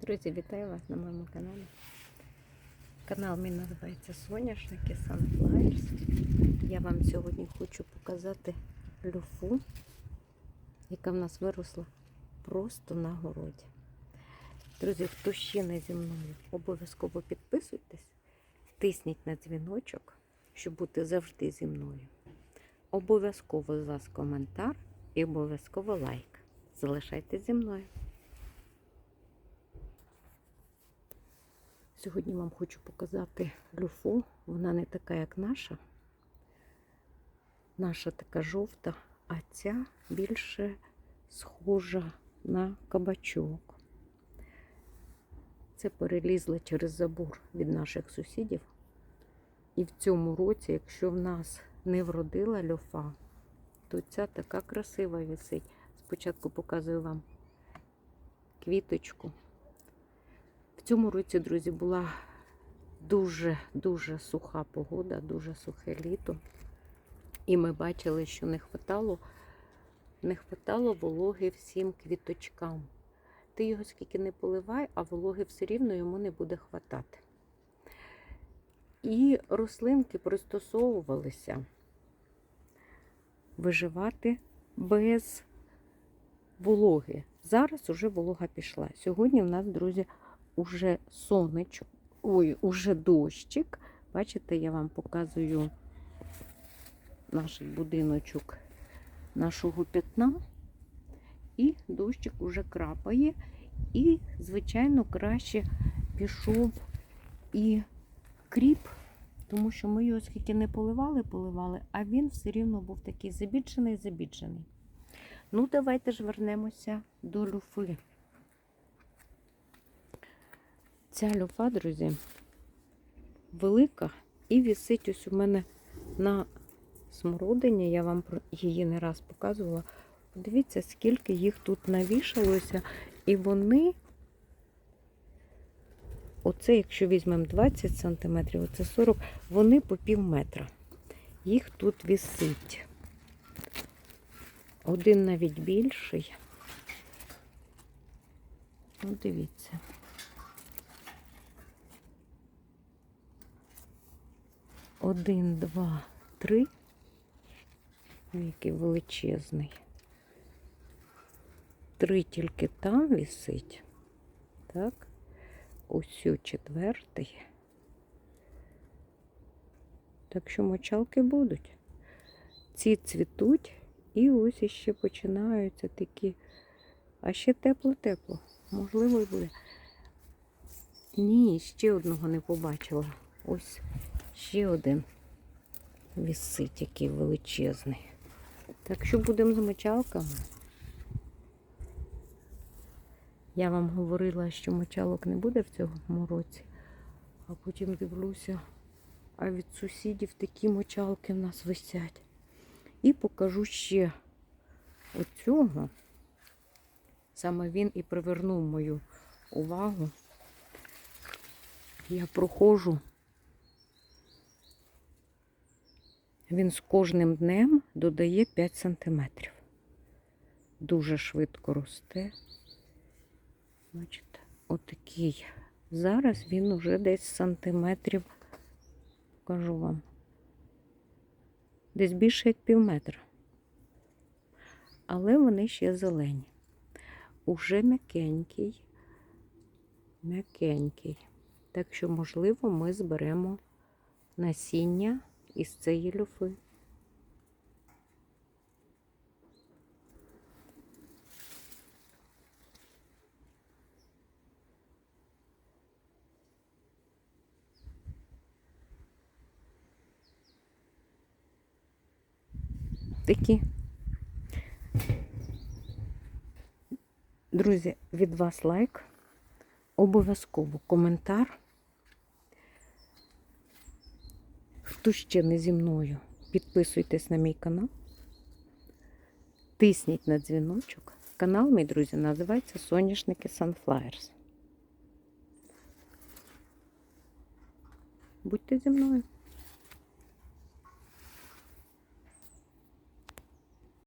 Друзі, вітаю вас на моєму каналі. Канал мій називається Соняшники Sunflowers. Я вам сьогодні хочу показати люфу, яка в нас виросла просто на городі. Друзі, хто ще не зі мною, обов'язково підписуйтесь, тисніть на дзвіночок, щоб бути завжди зі мною. Обов'язково з вас коментар і обов'язково лайк. Залишайтесь зі мною. Сьогодні вам хочу показати люфу. Вона не така, як наша. Наша така жовта, а ця більше схожа на кабачок. Це перелізла через забор від наших сусідів. І в цьому році, якщо в нас не вродила люфа, то ця така красива висить. Спочатку показую вам квіточку. Цьому році, друзі, була дуже-дуже суха погода, дуже сухе літо. І ми бачили, що не хватало, не хватало вологи всім квіточкам. Ти його скільки не поливай, а вологи все рівно йому не буде хватати. І рослинки пристосовувалися виживати без вологи. Зараз уже волога пішла. Сьогодні в нас, друзі, уже сонечко, ой, уже дощик. Бачите, я вам показую наш будиночок нашого п'ятна. І дощик уже крапає. І, звичайно, краще пішов і кріп, тому що ми його скільки не поливали, поливали, а він все рівно був такий забіджений, забіджений. Ну, давайте ж вернемося до люфи. Ця люфа, друзі, велика і висить ось у мене на смородині. Я вам її не раз показувала. Подивіться, скільки їх тут навішалося. І вони, оце, якщо візьмемо 20 см, оце 40 вони по пів метра. Їх тут висить. Один навіть більший. Ну, дивіться. Один, два, три. Ой, Який величезний. Три тільки там висить. Так. Ось у четвертий. Так що мочалки будуть. Ці цвітуть і ось іще починаються такі. А ще тепло-тепло. Можливо, і буде. Ні, ще одного не побачила. Ось ще один висить, який величезний. Так що будемо з мочалками. Я вам говорила, що мочалок не буде в цьому році, а потім дивлюся, а від сусідів такі мочалки в нас висять. І покажу ще оцього. Саме він і привернув мою увагу. Я проходжу. Він з кожним днем додає 5 сантиметрів. Дуже швидко росте. Бачите, отакий. Зараз він уже десь сантиметрів, покажу вам, десь більше як пів метра. Але вони ще зелені. Уже м'якенький, м'якенький. Так що, можливо, ми зберемо насіння із цієї люфи. Такі. Друзі, від вас лайк, обов'язково коментар. Хто ще не зі мною, підписуйтесь на мій канал, тисніть на дзвіночок. Канал, мій друзі, називається Соняшники Sunflowers. Будьте зі мною.